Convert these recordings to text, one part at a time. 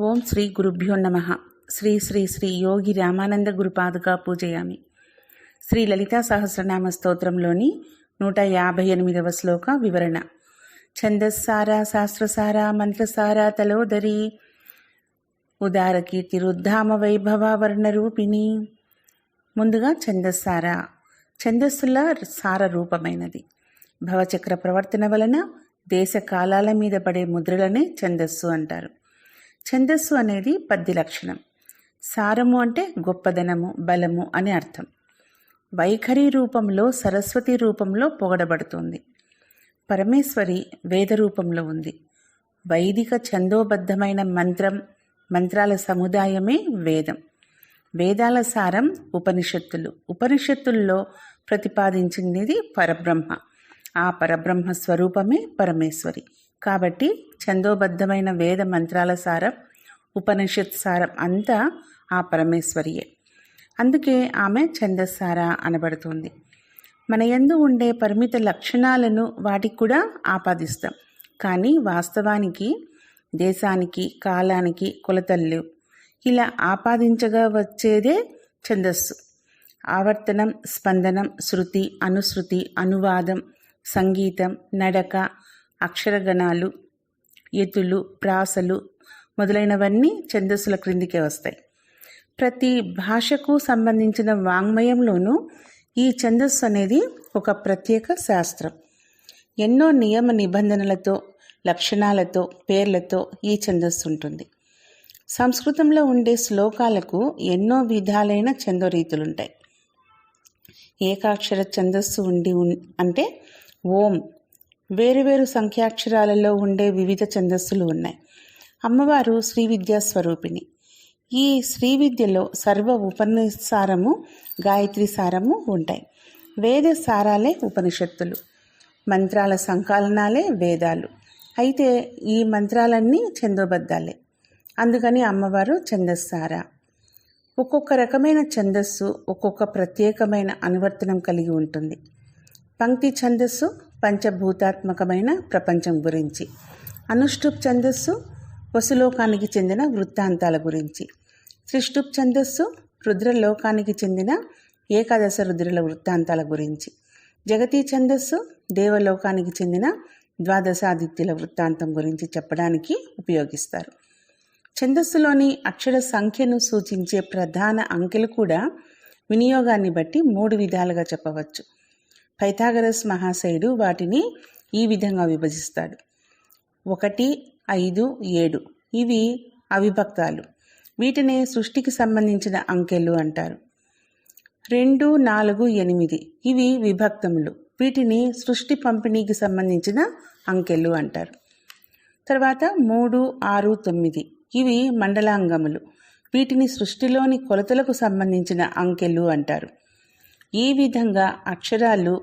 ఓం శ్రీ గురుభ్యో నమ. శ్రీ శ్రీ శ్రీ యోగి రామానంద గురుపాదుగా పూజయామి. శ్రీ లలితా సహస్రనామ స్తోత్రంలోని నూట యాభై ఎనిమిదవ శ్లోక వివరణ. ఛందస్సార శాస్త్రసార మంత్రసార తలోదరి. ఉదార కీర్తి రుద్ధామ వైభవ వర్ణరూపిణి ముందుగా ఛందస్సార. ఛందస్సుల సార రూపమైనది. భవచక్ర ప్రవర్తన వలన దేశ కాలాల మీద పడే ముద్రలనే ఛందస్సు అంటారు. ఛందస్సు అనేది పద్య లక్షణం. సారము అంటే గొప్పదనము బలము అని అర్థం. వైఖరి రూపంలో సరస్వతి రూపంలో పొగడబడుతుంది. పరమేశ్వరి వేద రూపంలో ఉంది. వైదిక ఛందోబద్ధమైన మంత్రం మంత్రాల సముదాయమే వేదం. వేదాల సారం ఉపనిషత్తులు. ఉపనిషత్తుల్లో ప్రతిపాదించినది పరబ్రహ్మ. ఆ పరబ్రహ్మ స్వరూపమే పరమేశ్వరి. కాబట్టి ఛందోబద్ధమైన వేద మంత్రాల సారం ఉపనిషత్ సారం అంతా ఆ పరమేశ్వరియే. అందుకే ఆమె ఛందస్సార అనబడుతుంది. మన యందు ఉండే పరిమిత లక్షణాలను వాటికి కూడా ఆపాదిస్తాం. కానీ వాస్తవానికి దేశానికి కాలానికి కొలతలు ఇలా ఆపాదించగా వచ్చేదే ఛందస్సు. ఆవర్తనం స్పందనం శృతి అనుశృతి అనువాదం సంగీతం నడక అక్షరగణాలు ఎతులు ప్రాసలు మొదలైనవన్నీ ఛందస్సుల క్రిందికే వస్తాయి. ప్రతి భాషకు సంబంధించిన వాంగ్మయంలోనూ ఈ ఛందస్సు అనేది ఒక ప్రత్యేక శాస్త్రం. ఎన్నో నియమ నిబంధనలతో లక్షణాలతో పేర్లతో ఈ ఛందస్సు ఉంటుంది. సంస్కృతంలో ఉండే శ్లోకాలకు ఎన్నో విధాలైన ఛందోరీతులుంటాయి. ఏకాక్షర ఛందస్సు ఉండి ఉన్ అంటే ఓం వేరువేరు సంఖ్యాక్షరాలలో ఉండే వివిధ ఛందస్సులు ఉన్నాయి. అమ్మవారు శ్రీ విద్యా స్వరూపిణి. ఈ శ్రీ విద్యలో సర్వ ఉపనిసారము గాయత్రి సారము ఉంటాయి. వేద సారాలే ఉపనిషత్తులు. మంత్రాల సంకలనాలే వేదాలు. అయితే ఈ మంత్రాలన్నీ చందోబద్ధాలే అందుకని అమ్మవారు ఛందస్సార. ఒక్కొక్క రకమైన ఛందస్సు ఒక్కొక్క ప్రత్యేకమైన అనువర్తనం కలిగి ఉంటుంది. పంక్తి ఛందస్సు పంచభూతాత్మకమైన ప్రపంచం గురించి. అనుష్టుప్ ఛందస్సు వసులోకానికి చెందిన వృత్తాంతాల గురించి. త్రిష్టుప్ ఛందస్సు రుద్రలోకానికి చెందిన ఏకాదశ రుద్రుల వృత్తాంతాల గురించి. జగతీ ఛందస్సు దేవలోకానికి చెందిన ద్వాదశాదిత్యుల వృత్తాంతం గురించి చెప్పడానికి ఉపయోగిస్తారు. ఛందస్సులోని అక్షర సంఖ్యను సూచించే ప్రధాన అంకెలు కూడా వినియోగాన్ని బట్టి మూడు విధాలుగా చెప్పవచ్చు. పైథాగరస్ మహాశయుడు వాటిని ఈ విధంగా విభజిస్తాడు. ఒకటి ఐదు ఏడు. ఇవి అవిభక్తాలు. వీటిని సృష్టికి సంబంధించిన అంకెలు అంటారు. రెండు నాలుగు ఎనిమిది. ఇవి విభక్తములు. వీటిని సృష్టి పంపిణీకి సంబంధించిన అంకెలు అంటారు. తర్వాత మూడు ఆరు తొమ్మిది. ఇవి మండలాంగములు. వీటిని సృష్టిలోని కొలతలకు సంబంధించిన అంకెలు అంటారు. ఈ విధంగా అక్షరాలు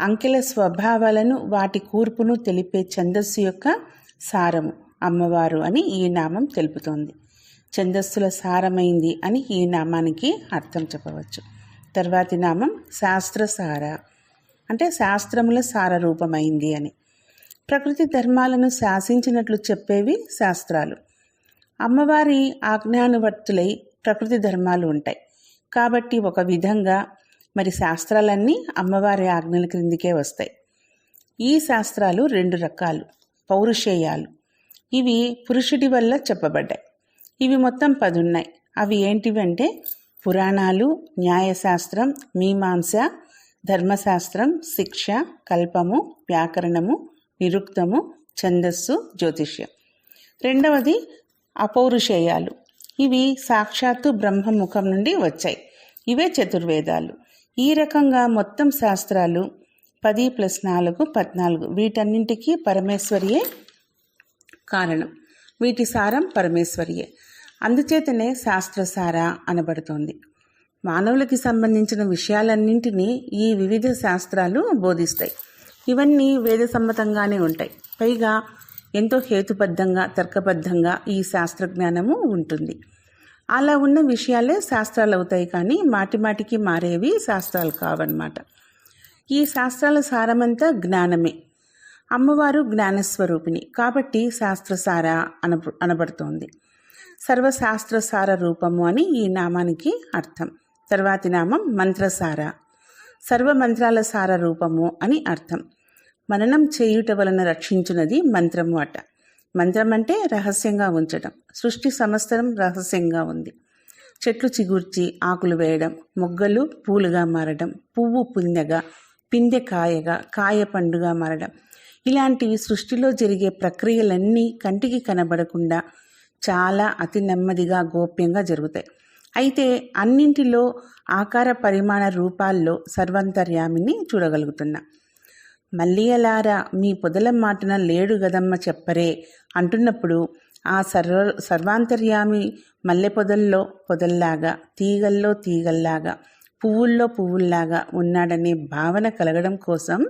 అంకెల స్వభావాలను వాటి కూర్పును తెలిపే ఛందస్సు యొక్క సారము. అమ్మవారు అని ఈ నామం తెలుపుతోంది. ఛందస్సుల సారమైంది అని ఈ నామానికి అర్థం చెప్పవచ్చు. తర్వాతి నామం శాస్త్రసార. అంటే శాస్త్రముల సార రూపమైంది అని. ప్రకృతి ధర్మాలను శాసించినట్లు చెప్పేవి శాస్త్రాలు. అమ్మవారి ఆజ్ఞానువర్తులై ప్రకృతి ధర్మాలు ఉంటాయి. కాబట్టి ఒక విధంగా మరి శాస్త్రాలన్నీ అమ్మవారి ఆజ్ఞల క్రిందికే వస్తాయి. ఈ శాస్త్రాలు రెండు రకాలు పౌరుషేయాలు. ఇవి పురుషుడి వల్ల చెప్పబడ్డాయి. ఇవి మొత్తం పది ఉన్నాయి అవి ఏంటివి అంటే పురాణాలు న్యాయశాస్త్రం మీమాంస ధర్మశాస్త్రం శిక్ష కల్పము వ్యాకరణము నిరుక్తము ఛందస్సు జ్యోతిష్యం. రెండవది అపౌరుషేయాలు. ఇవి సాక్షాత్తు బ్రహ్మముఖం నుండి వచ్చాయి. ఇవే చతుర్వేదాలు. ఈ రకంగా మొత్తం శాస్త్రాలు పది ప్లస్ నాలుగు పద్నాలుగు. వీటన్నింటికీ పరమేశ్వరియే కారణం. వీటి సారం పరమేశ్వరియే. అందుచేతనే శాస్త్రసార అనబడుతోంది. మానవులకి సంబంధించిన విషయాలన్నింటినీ ఈ వివిధ శాస్త్రాలు బోధిస్తాయి. ఇవన్నీ వేద సమ్మతంగానే ఉంటాయి. పైగా ఎంతో హేతుబద్ధంగా తర్కబద్ధంగా ఈ శాస్త్రజ్ఞానము ఉంటుంది. అలా ఉన్న విషయాలే శాస్త్రాలు అవుతాయి కానీ మాటి మాటికి మారేవి శాస్త్రాలు కావన్నమాట. ఈ శాస్త్రాల సారమంతా జ్ఞానమే. అమ్మవారు జ్ఞానస్వరూపిణి. కాబట్టి శాస్త్రసార అన అనబడుతోంది. సర్వశాస్త్రసార రూపము అని ఈ నామానికి అర్థం. తర్వాతి నామం మంత్రసార. సర్వ మంత్రాల సార రూపము అని అర్థం. మననం చేయుట వలన రక్షించున్నది మంత్రము అట. మంత్రం అంటే రహస్యంగా ఉంచడం. సృష్టి సమస్తరం రహస్యంగా ఉంది. చెట్లు చిగుర్చి ఆకులు వేయడం మొగ్గలు పూలుగా మారడం పువ్వు పుందెగా పిందె కాయగా కాయ పండుగా మారడం. ఇలాంటివి సృష్టిలో జరిగే ప్రక్రియలన్నీ కంటికి కనబడకుండా చాలా అతి నెమ్మదిగా గోప్యంగా జరుగుతాయి. అయితే అన్నింటిలో ఆకార పరిమాణ రూపాల్లో సర్వంతర్యామిని చూడగలుగుతున్నాం. మల్లియలారా మీ పొదల మాటన లేడు గదమ్మ చెప్పరే అంటున్నప్పుడు ఆ సర్వ సర్వాంతర్యామి మల్లె పొదల్లో పొదల్లాగా తీగల్లో తీగల్లాగా పువ్వుల్లో పువ్వుల్లాగా ఉన్నాడనే భావన కలగడం కోసం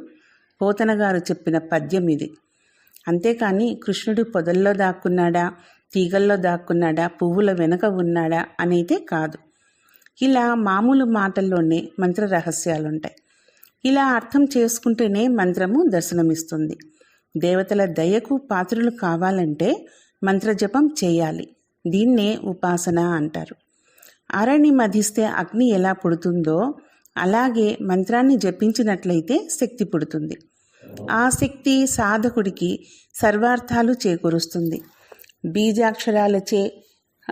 పోతనగారు చెప్పిన పద్యం ఇది. అంతేకాని కృష్ణుడు పొదల్లో దాక్కున్నాడా తీగల్లో దాక్కున్నాడా పువ్వుల వెనుక ఉన్నాడా అనేది కాదు. ఇలా మామూలు మాటల్లోనే మంత్ర రహస్యాలుంటాయి. ఇలా అర్థం చేసుకుంటేనే మంత్రము దర్శనమిస్తుంది. దేవతల దయకు పాత్రులు కావాలంటే మంత్రజపం చేయాలి. దీన్నే ఉపాసన అంటారు. అరణి మధిస్తే అగ్ని ఎలా పుడుతుందో అలాగే మంత్రాన్ని జపించినట్లయితే శక్తి పుడుతుంది. ఆ శక్తి సాధకుడికి సర్వార్థాలు చేకూరుస్తుంది. బీజాక్షరాలచే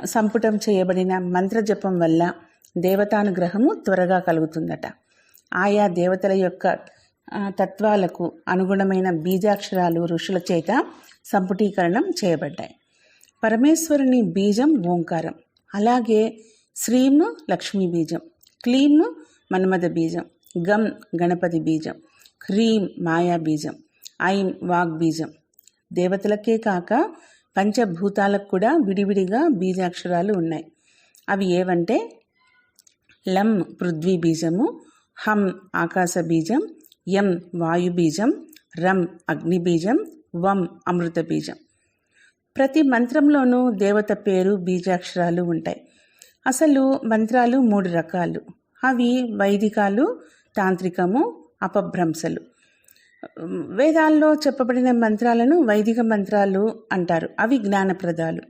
సంపుటం చేయబడిన మంత్రజపం వల్ల దేవతానుగ్రహము త్వరగా కలుగుతుందట. ఆయా దేవతల యొక్క తత్వాలకు అనుగుణమైన బీజాక్షరాలు ఋషుల చేత సంపుటీకరణం చేయబడ్డాయి. పరమేశ్వరుని బీజం ఓంకారం అలాగే శ్రీము లక్ష్మీ బీజం క్లీం మన్మథ బీజం గమ్ గణపతి బీజం హ్రీం మాయా బీజం ఐం వాగ్ బీజం. దేవతలకే కాక పంచభూతాలకు కూడా విడివిడిగా బీజాక్షరాలు ఉన్నాయి. అవి ఏవంటే లం పృథ్వీ బీజము హం ఆకాశ బీజం యం వాయుబీజం రం అగ్నిబీజం వం అమృత బీజం ప్రతి మంత్రంలోనూ దేవత పేరు బీజాక్షరాలు ఉంటాయి. అసలు మంత్రాలు మూడు రకాలు. అవి వైదికాలు తాంత్రికము అపభ్రంశలు. వేదాల్లో చెప్పబడిన మంత్రాలను వైదిక మంత్రాలు అంటారు. అవి జ్ఞానప్రదాలు.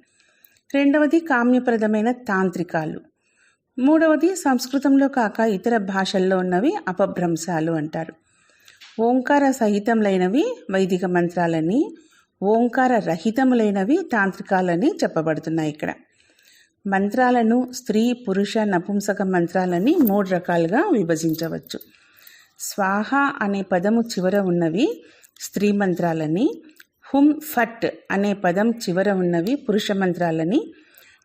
రెండవది కామ్యప్రదమైన తాంత్రికాలు. మూడవది సంస్కృతంలో కాక ఇతర భాషల్లో ఉన్నవి అపభ్రంశాలు అంటారు. ఓంకార సహితములైనవి వైదిక మంత్రాలని ఓంకార రహితములైనవి తాంత్రికాలని చెప్పబడుతున్నాయి ఇక్కడ. మంత్రాలను స్త్రీ పురుష నపుంసక మంత్రాలని మూడు రకాలుగా విభజించవచ్చు. స్వాహ అనే పదము చివర ఉన్నవి స్త్రీ మంత్రాలని హుం ఫట్ అనే పదం చివర ఉన్నవి పురుష మంత్రాలని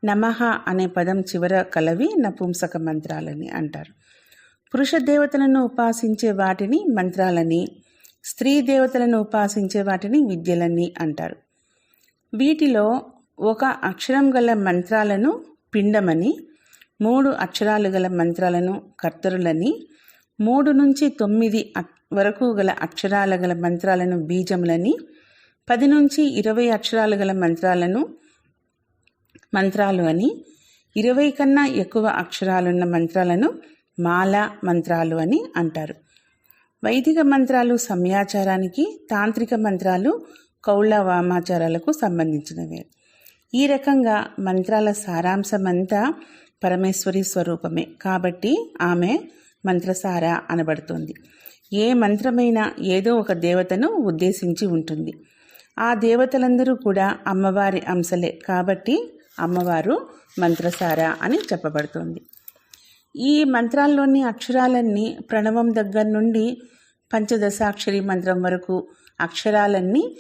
నమః అనే పదం చివర కలవి నపుంసక మంత్రాలని అంటారు. పురుష దేవతలను ఉపాసించే వాటిని మంత్రాలని స్త్రీ దేవతలను ఉపాసించే వాటిని విద్యలని అంటారు. వీటిలో ఒక అక్షరం గల మంత్రాలను పిండమని మూడు అక్షరాలు గల మంత్రాలను కర్తరులని మూడు నుంచి తొమ్మిది వరకు గల అక్షరాల గల మంత్రాలను బీజములని పది నుంచి ఇరవై అక్షరాలు గల మంత్రాలను మంత్రాలు అని. ఇరవై కన్నా ఎక్కువ అక్షరాలున్న మంత్రాలను మాల మంత్రాలు అని అంటారు. వైదిక మంత్రాలు సమయాచారానికి తాంత్రిక మంత్రాలు కౌళ వామాచారాలకు సంబంధించినవే. ఈ రకంగా మంత్రాల సారాంశమంతా పరమేశ్వరి స్వరూపమే. కాబట్టి ఆమె మంత్రసార అనబడుతుంది. ఏ మంత్రమైనా ఏదో ఒక దేవతను ఉద్దేశించి ఉంటుంది. ఆ దేవతలందరూ కూడా అమ్మవారి అంశలే. కాబట్టి అమ్మవారు మంత్రసార అని చెప్పబడుతుంది. ఈ మంత్రాల్లోని అక్షరాలన్నీ ప్రణవం దగ్గర నుండి పంచదశాక్షరి మంత్రం వరకు అక్షరాలన్నీ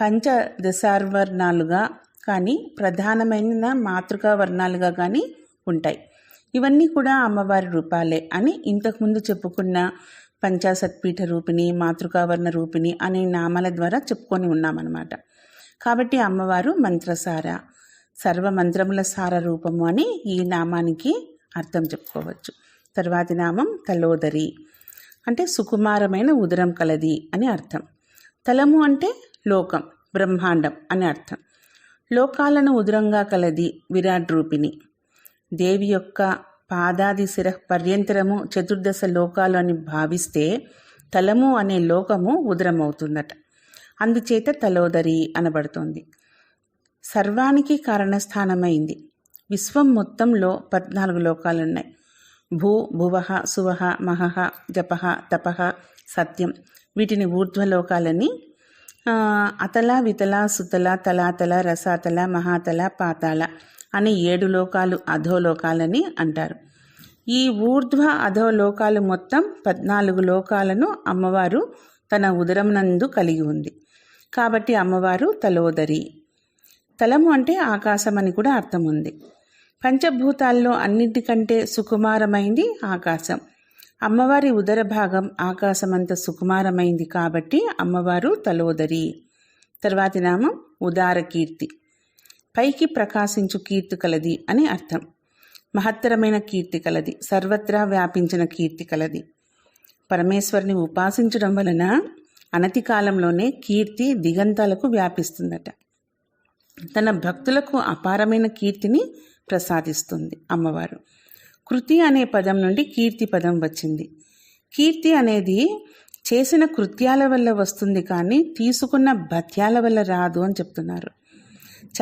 పంచదశావర్ణాలుగా కానీ ప్రధానమైన మాతృకా వర్ణాలుగా కానీ ఉంటాయి. ఇవన్నీ కూడా అమ్మవారి రూపాలే అని ఇంతకుముందు చెప్పుకున్న పంచాసత్పీఠ రూపిణి మాతృకావర్ణ రూపిణి అనే నామాల ద్వారా చెప్పుకొని ఉన్నామన్నమాట. కాబట్టి అమ్మవారు మంత్రసార సర్వ మంత్రముల సార రూపము అని ఈ నామానికి అర్థం చెప్పుకోవచ్చు. తర్వాతి నామం తలోదరి. అంటే సుకుమారమైన ఉదరం కలది అని అర్థం. తలము అంటే లోకం బ్రహ్మాండం అని అర్థం. లోకాలను ఉదరంగా కలది విరాట్ రూపిణి. దేవి యొక్క పాదాది శిర పర్యంతరము చతుర్దశ లోకాలు అని భావిస్తే తలము అనే లోకము ఉదరమవుతుందట. అందుచేత తలోదరి అనబడుతోంది. సర్వానికి కారణస్థానమైంది. విశ్వం మొత్తంలో పద్నాలుగు లోకాలున్నాయి. భూ భువః సువహ మహః జపహ తపహ సత్యం. వీటిని ఊర్ధ్వలోకాలని అతల వితల సుతల తలాతల రసాతల మహాతల పాతాల అనే ఏడు లోకాలు అధోలోకాలని అంటారు. ఈ ఊర్ధ్వ అధోలోకాలు మొత్తం పద్నాలుగు లోకాలను అమ్మవారు తన ఉదరం నందు కలిగి ఉంది. కాబట్టి అమ్మవారు తలోదరి. తలము అంటే ఆకాశం అని కూడా అర్థం ఉంది పంచభూతాల్లో అన్నిటికంటే సుకుమారమైంది ఆకాశం. అమ్మవారి ఉదర భాగం ఆకాశమంత సుకుమారమైంది కాబట్టి అమ్మవారు తలోదరి. తర్వాతి నామం ఉదార కీర్తి. పైకి ప్రకాశించు కీర్తి కలది అని అర్థం. మహత్తరమైన కీర్తి కలది. సర్వత్రా వ్యాపించిన కీర్తి కలది. పరమేశ్వరుని ఉపాసించడం వలన అనతి కాలంలోనే కీర్తి దిగంతాలకు వ్యాపిస్తుందట. తన భక్తులకు అపారమైన కీర్తిని ప్రసాదిస్తుంది అమ్మవారు. కృతి అనే పదం నుండి కీర్తి పదం వచ్చింది. కీర్తి అనేది చేసిన కృత్యాల వల్ల వస్తుంది కానీ తీసుకున్న భత్యాల వల్ల రాదు అని చెప్తున్నారు.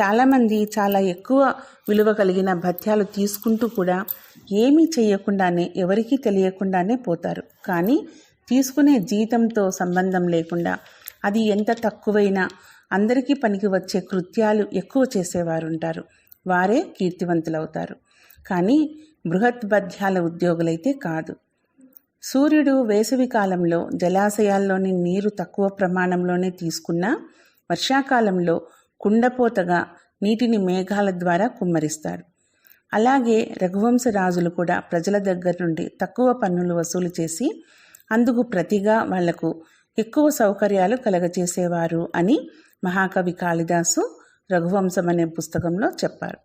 చాలామంది చాలా ఎక్కువ విలువ కలిగిన భత్యాలు తీసుకుంటూ కూడా ఏమీ చేయకుండానే ఎవరికీ తెలియకుండానే పోతారు. కానీ తీసుకునే జీతంతో సంబంధం లేకుండా అది ఎంత తక్కువైనా అందరికీ పనికి వచ్చే కృత్యాలు ఎక్కువ చేసేవారు ఉంటారు వారే కీర్తివంతులవుతారు. కానీ బృహత్బధ్యాల ఉద్యోగులైతే కాదు. సూర్యుడు వేసవి కాలంలో జలాశయాల్లోని నీరు తక్కువ ప్రమాణంలోనే తీసుకున్నా వర్షాకాలంలో కుండపోతగా నీటిని మేఘాల ద్వారా కుమ్మరిస్తాడు అలాగే రఘువంశ రాజులు కూడా ప్రజల దగ్గర నుండి తక్కువ పన్నులు వసూలు చేసి అందుకు ప్రతిగా వాళ్ళకు ఎక్కువ సౌకర్యాలు కలగచేసేవారు అని మహాకవి కాళిదాసు రఘువంశం అనే పుస్తకంలో చెప్పారు.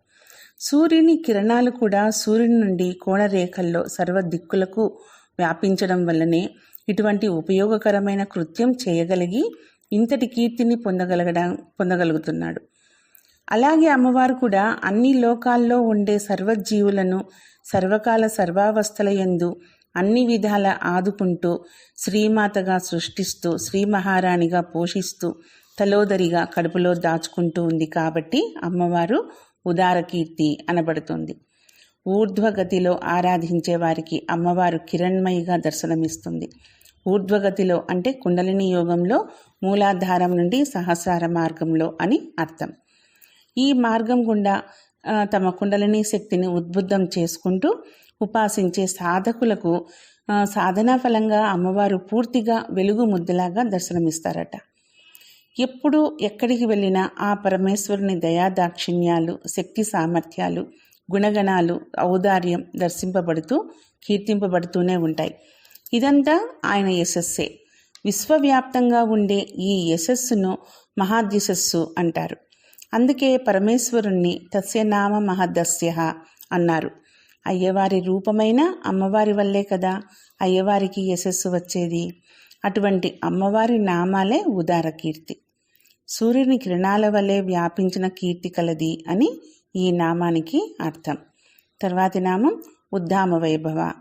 సూర్యుని కిరణాలు కూడా సూర్యుని నుండి కోణరేఖల్లో సర్వ దిక్కులకు వ్యాపించడం వల్లనే ఇటువంటి ఉపయోగకరమైన కృత్యం చేయగలిగి ఇంతటి కీర్తిని పొందగలగడం పొందగలుగుతున్నాడు. అలాగే అమ్మవారు కూడా అన్ని లోకాల్లో ఉండే సర్వజీవులను సర్వకాల సర్వావస్థల యందు అన్ని విధాల ఆదుకుంటూ శ్రీమాతగా సృష్టిస్తూ శ్రీ మహారాణిగా పోషిస్తూ తలోదరిగా కడుపులో దాచుకుంటూ ఉంది కాబట్టి అమ్మవారు ఉదారకీర్తి అనబడుతుంది. ఊర్ధ్వగతిలో ఆరాధించే వారికి అమ్మవారు కిరణ్మయిగా దర్శనమిస్తుంది. ఊర్ధ్వగతిలో అంటే కుండలిని యోగంలో మూలాధారం నుండి సహస్రార మార్గంలో అని అర్థం. ఈ మార్గం గుండా తమ కుండలిని శక్తిని ఉద్బుద్ధం చేసుకుంటూ ఉపాసించే సాధకులకు సాధనా ఫలంగా అమ్మవారు పూర్తిగా వెలుగు ముద్దలాగా దర్శనమిస్తారట. ఎప్పుడు ఎక్కడికి వెళ్ళినా ఆ పరమేశ్వరుని దయాదాక్షిణ్యాలు శక్తి సామర్థ్యాలు గుణగణాలు ఔదార్యం దర్శింపబడుతూ కీర్తింపబడుతూనే ఉంటాయి. ఇదంతా ఆయన యశస్సే. విశ్వవ్యాప్తంగా ఉండే ఈ యశస్సును మహాద్యశస్సు అంటారు. అందుకే పరమేశ్వరుణ్ణి తస్య నామ మహదస్య అన్నారు. అయ్యవారి రూపమైన అమ్మవారి వల్లే కదా అయ్యవారికి యశస్సు వచ్చేది? అటువంటి అమ్మవారి నామాలే ఉదార కీర్తి సూర్యుని కిరణాల వల్లే వ్యాపించిన కీర్తి కలది అని ఈ నామానికి అర్థం. తర్వాతి నామం ఉద్దామ వైభవ.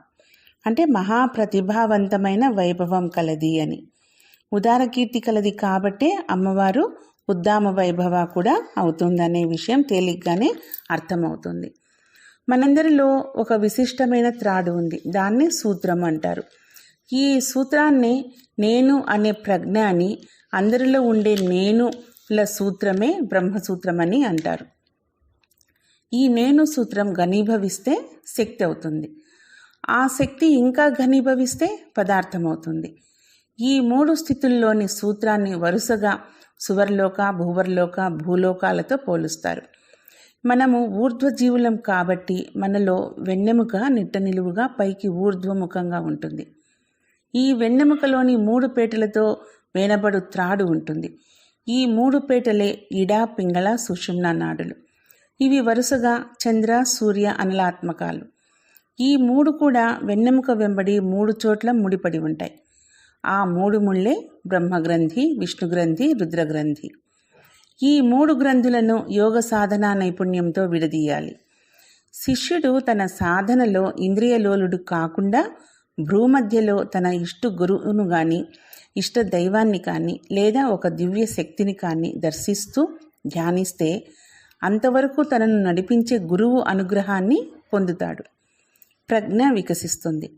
అంటే మహాప్రతిభావంతమైన వైభవం కలది అని. ఉదార కీర్తి కలది కాబట్టే అమ్మవారు ఉద్దామ వైభవ కూడా అవుతుందనే విషయం తేలిగ్గానే అర్థమవుతుంది. మనందరిలో ఒక విశిష్టమైన త్రాడు ఉంది. దాన్ని సూత్రం అంటారు. ఈ సూత్రాన్ని నేను అనే ప్రజ్ఞ అని అందరిలో ఉండే నేనుల సూత్రమే బ్రహ్మసూత్రం అని అంటారు. ఈ నేను సూత్రం ఘనీభవిస్తే శక్తి అవుతుంది. ఆ శక్తి ఇంకా ఘనీభవిస్తే పదార్థం అవుతుంది ఈ మూడు స్థితుల్లోని సూత్రాన్ని వరుసగా సువర్లోక భూవర్లోక భూలోకాలతో పోలుస్తారు. మనము ఊర్ధ్వజీవులం కాబట్టి మనలో వెన్నెముక నిట్ట నిలువుగా పైకి ఊర్ధ్వముఖంగా ఉంటుంది. ఈ వెన్నెముకలోని మూడు పేటలతో వేనబడు త్రాడు ఉంటుంది. ఈ మూడు పేటలే ఇడా పింగళ సుషుమ్న నాడులు. ఇవి వరుసగా చంద్ర సూర్య అనలాత్మకాలు. ఈ మూడు కూడా వెన్నెముక వెంబడి మూడు చోట్ల ముడిపడి ఉంటాయి. ఆ మూడు ముళ్ళే బ్రహ్మగ్రంథి విష్ణుగ్రంథి రుద్రగ్రంథి. ఈ మూడు గ్రంథులను యోగ సాధనా నైపుణ్యంతో విడదీయాలి. శిష్యుడు తన సాధనలో ఇంద్రియలోలుడు కాకుండా భ్రూమధ్యలో తన ఇష్ట గురువును కానీ ఇష్ట దైవాన్ని కానీ లేదా ఒక దివ్య శక్తిని కానీ దర్శిస్తూ ధ్యానిస్తే అంతవరకు తనను నడిపించే గురువు అనుగ్రహాన్ని పొందుతాడు. ప్రజ్ఞ వికసిస్తుంది.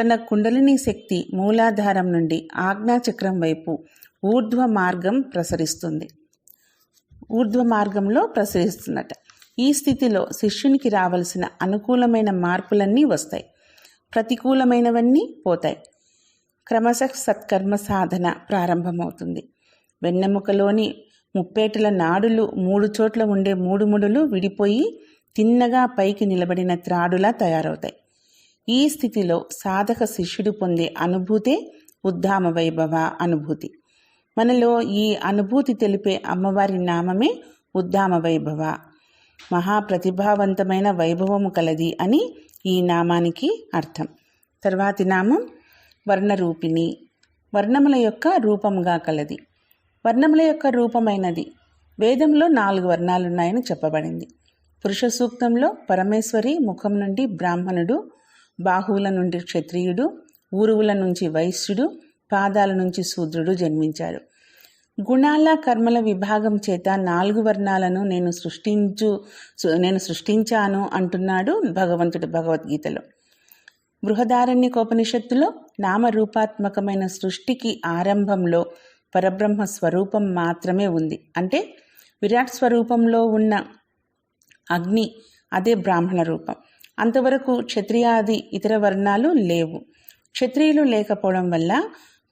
తన కుండలిని శక్తి మూలాధారం నుండి ఆజ్ఞాచక్రం వైపు ఊర్ధ్వ మార్గం ప్రసరిస్తుంది. ఊర్ధ్వ మార్గంలో ప్రసరిస్తున్నట. ఈ స్థితిలో శిష్యునికి రావలసిన అనుకూలమైన మార్పులన్నీ వస్తాయి. ప్రతికూలమైనవన్నీ పోతాయి. క్రమశ సత్కర్మ సాధన ప్రారంభమవుతుంది. వెన్నెముకలోని ముప్పేటల నాడులు మూడు చోట్ల ఉండే మూడు ముడులు విడిపోయి తిన్నగా పైకి నిలబడిన త్రాడులా తయారవుతాయి. ఈ స్థితిలో సాధక శిష్యుడు పొందే అనుభూతే ఉద్ధామ వైభవ అనుభూతి. మనలో ఈ అనుభూతి తెలిపే అమ్మవారి నామమే ఉద్ధామ వైభవ. మహాప్రతిభావంతమైన వైభవము కలది అని ఈ నామానికి అర్థం. తర్వాతి నామం వర్ణరూపిణి. వర్ణముల యొక్క రూపముగా కలది. వర్ణముల యొక్క రూపమైనది. వేదంలో నాలుగు వర్ణాలున్నాయని చెప్పబడింది. పురుష సూక్తంలో పరమేశ్వరి ముఖం నుండి బ్రాహ్మణుడు బాహువుల నుండి క్షత్రియుడు ఊరువుల నుంచి వైశ్యుడు పాదాల నుంచి శూద్రుడు జన్మించారు. గుణాల కర్మల విభాగం చేత నాలుగు వర్ణాలను నేను సృష్టించు నేను సృష్టించాను అంటున్నాడు భగవంతుడు భగవద్గీతలో. బృహదారణ్యకోపనిషత్తులో నామరూపాత్మకమైన సృష్టికి ఆరంభంలో పరబ్రహ్మ స్వరూపం మాత్రమే ఉంది. అంటే విరాట్ స్వరూపంలో ఉన్న అగ్ని అదే బ్రాహ్మణ రూపం. అంతవరకు క్షత్రియాది ఇతర వర్ణాలు లేవు. క్షత్రియులు లేకపోవడం వల్ల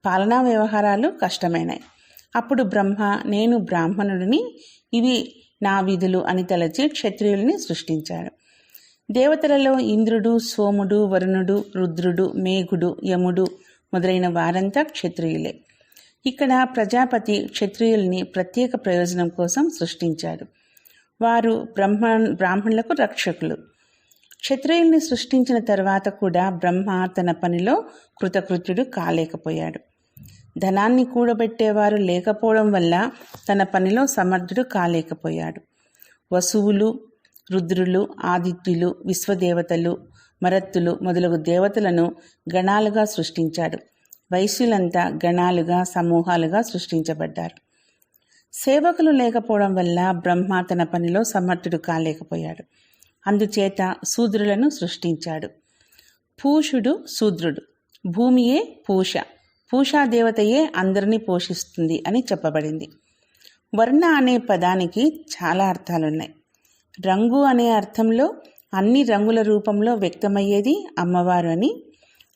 పాలనా వ్యవహారాలు కష్టమైనాయి. అప్పుడు బ్రహ్మ నేను బ్రాహ్మణుడిని ఇవి నా విధులు అని తలచి క్షత్రియుల్ని సృష్టించాడు దేవతలలో ఇంద్రుడు సోముడు వరుణుడు రుద్రుడు మేఘుడు యముడు మొదలైన వారంతా క్షత్రియులే. ఇక్కడ ప్రజాపతి క్షత్రియుల్ని ప్రత్యేక ప్రయోజనం కోసం సృష్టించాడు వారు బ్రహ్మ బ్రాహ్మణులకు రక్షకులు. క్షత్రియుల్ని సృష్టించిన తర్వాత కూడా బ్రహ్మ తన పనిలో కృతకృత్యుడు కాలేకపోయాడు. ధనాన్ని కూడబెట్టేవారు లేకపోవడం వల్ల తన పనిలో సమర్థుడు కాలేకపోయాడు. వసువులు రుద్రులు ఆదిత్యులు విశ్వదేవతలు మరత్తులు మొదలగు దేవతలను గణాలుగా సృష్టించాడు. వైశ్యులంతా గణాలుగా సమూహాలుగా సృష్టించబడ్డారు. సేవకులు లేకపోవడం వల్ల బ్రహ్మ తన పనిలో సమర్థుడు కాలేకపోయాడు. అందుచేత శూద్రులను సృష్టించాడు. పూషుడు శూద్రుడు భూమియే పూష. పూషాదేవతయే అందరినీ పోషిస్తుంది అని చెప్పబడింది. వర్ణ అనే పదానికి చాలా అర్థాలున్నాయి. రంగు అనే అర్థంలో అన్ని రంగుల రూపంలో వ్యక్తమయ్యేది అమ్మవారు అని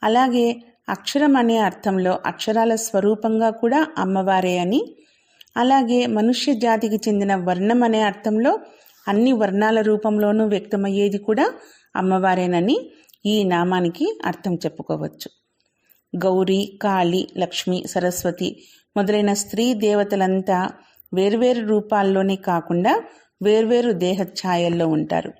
అలాగే అక్షరం అనే అర్థంలో అక్షరాల స్వరూపంగా కూడా అమ్మవారే అని అలాగే మనుష్య జాతికి చెందిన వర్ణం అనే అర్థంలో అన్ని వర్ణాల రూపంలోనూ వ్యక్తమయ్యేది కూడా అమ్మవారేనని ఈ నామానికి అర్థం చెప్పుకోవచ్చు. గౌరీ కాళి లక్ష్మి సరస్వతి మొదలైన స్త్రీ దేవతలంతా వేర్వేరు రూపాల్లోనే కాకుండా వేర్వేరు దేహఛాయల్లో ఉంటారు.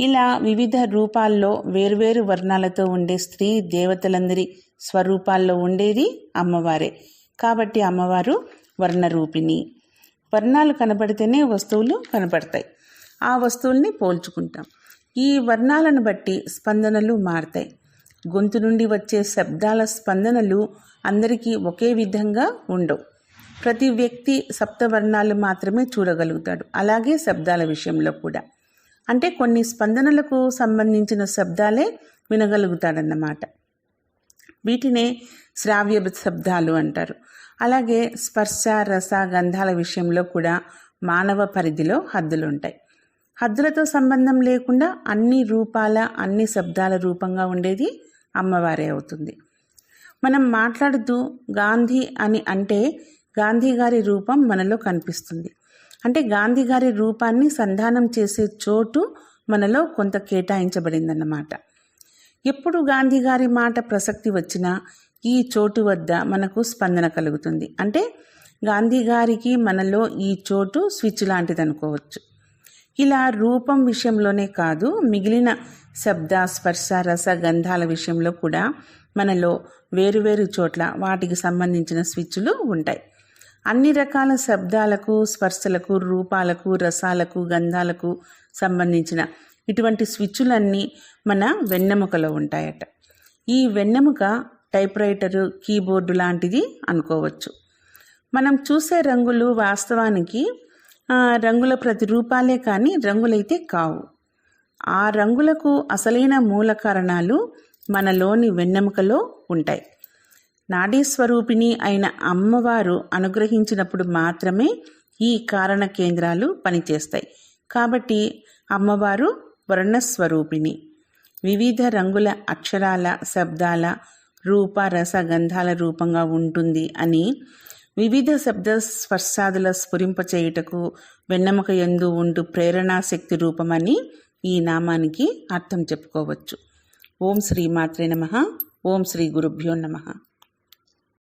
ఇలా వివిధ రూపాల్లో వేర్వేరు వర్ణాలతో ఉండే స్త్రీ దేవతలందరి స్వరూపాల్లో ఉండేది అమ్మవారే. కాబట్టి అమ్మవారు వర్ణరూపిణి. వర్ణాలు కనబడితేనే వస్తువులు కనబడతాయి. ఆ వస్తువుల్ని పోల్చుకుంటాం. ఈ వర్ణాలను బట్టి స్పందనలు మారుతాయి. గొంతు నుండి వచ్చే శబ్దాల స్పందనలు అందరికీ ఒకే విధంగా ఉండవు. ప్రతి వ్యక్తి సప్తవర్ణాలు మాత్రమే చూడగలుగుతాడు. అలాగే శబ్దాల విషయంలో కూడా. అంటే కొన్ని స్పందనలకు సంబంధించిన శబ్దాలే వినగలుగుతాడన్నమాట. వీటినే శ్రావ్య శబ్దాలు అంటారు. అలాగే స్పర్శ రస గంధాల విషయంలో కూడా మానవ పరిధిలో హద్దులు ఉంటాయి హద్దులతో సంబంధం లేకుండా అన్ని రూపాల అన్ని శబ్దాల రూపంగా ఉండేది అమ్మవారే అవుతుంది. మనం మాట్లాడుతూ గాంధీ అని అంటే గాంధీ గారి రూపం మనలో కనిపిస్తుంది. అంటే గాంధీ గారి రూపాన్ని సంధానం చేసే చోటు మనలో కొంత కేటాయించబడిందన్నమాట. ఎప్పుడు గాంధీ గారి మాట ప్రసక్తి వచ్చినా ఈ చోటు వద్ద మనకు స్పందన కలుగుతుంది. అంటే గాంధీ గారికి మనలో ఈ చోటు స్విచ్ లాంటిది అనుకోవచ్చు ఇలా రూపం విషయంలోనే కాదు మిగిలిన శబ్ద స్పర్శ రస గంధాల విషయంలో కూడా మనలో వేరువేరు చోట్ల వాటికి సంబంధించిన స్విచ్లు ఉంటాయి. అన్ని రకాల శబ్దాలకు స్పర్శలకు రూపాలకు రసాలకు గంధాలకు సంబంధించిన ఇటువంటి స్విచ్లన్నీ మన వెన్నెముకలో ఉంటాయట. ఈ వెన్నెముక టైప్రైటరు కీబోర్డు లాంటిది అనుకోవచ్చు. మనం చూసే రంగులు వాస్తవానికి రంగుల ప్రతిరూపాలే కానీ రంగులైతే కావు. ఆ రంగులకు అసలైన మూల కారణాలు మనలోని వెన్నెముకలో ఉంటాయి. నాడీ స్వరూపిణి అయిన అమ్మవారు అనుగ్రహించినప్పుడు మాత్రమే ఈ కారణ కేంద్రాలు పనిచేస్తాయి. కాబట్టి అమ్మవారు వర్ణస్వరూపిణి. వివిధ రంగుల అక్షరాల శబ్దాల రూప రస గంధాల రూపంగా ఉంటుంది అని వివిధ శబ్ద స్పర్శాదుల స్ఫురింపచేయుటకు వెన్నెముక ఎందు ఉండు ప్రేరణాశక్తి రూపమని ఈ నామానికి అర్థం చెప్పుకోవచ్చు. ఓం శ్రీ మాత్రే నమ. ఓం శ్రీ గురుభ్యో నమః.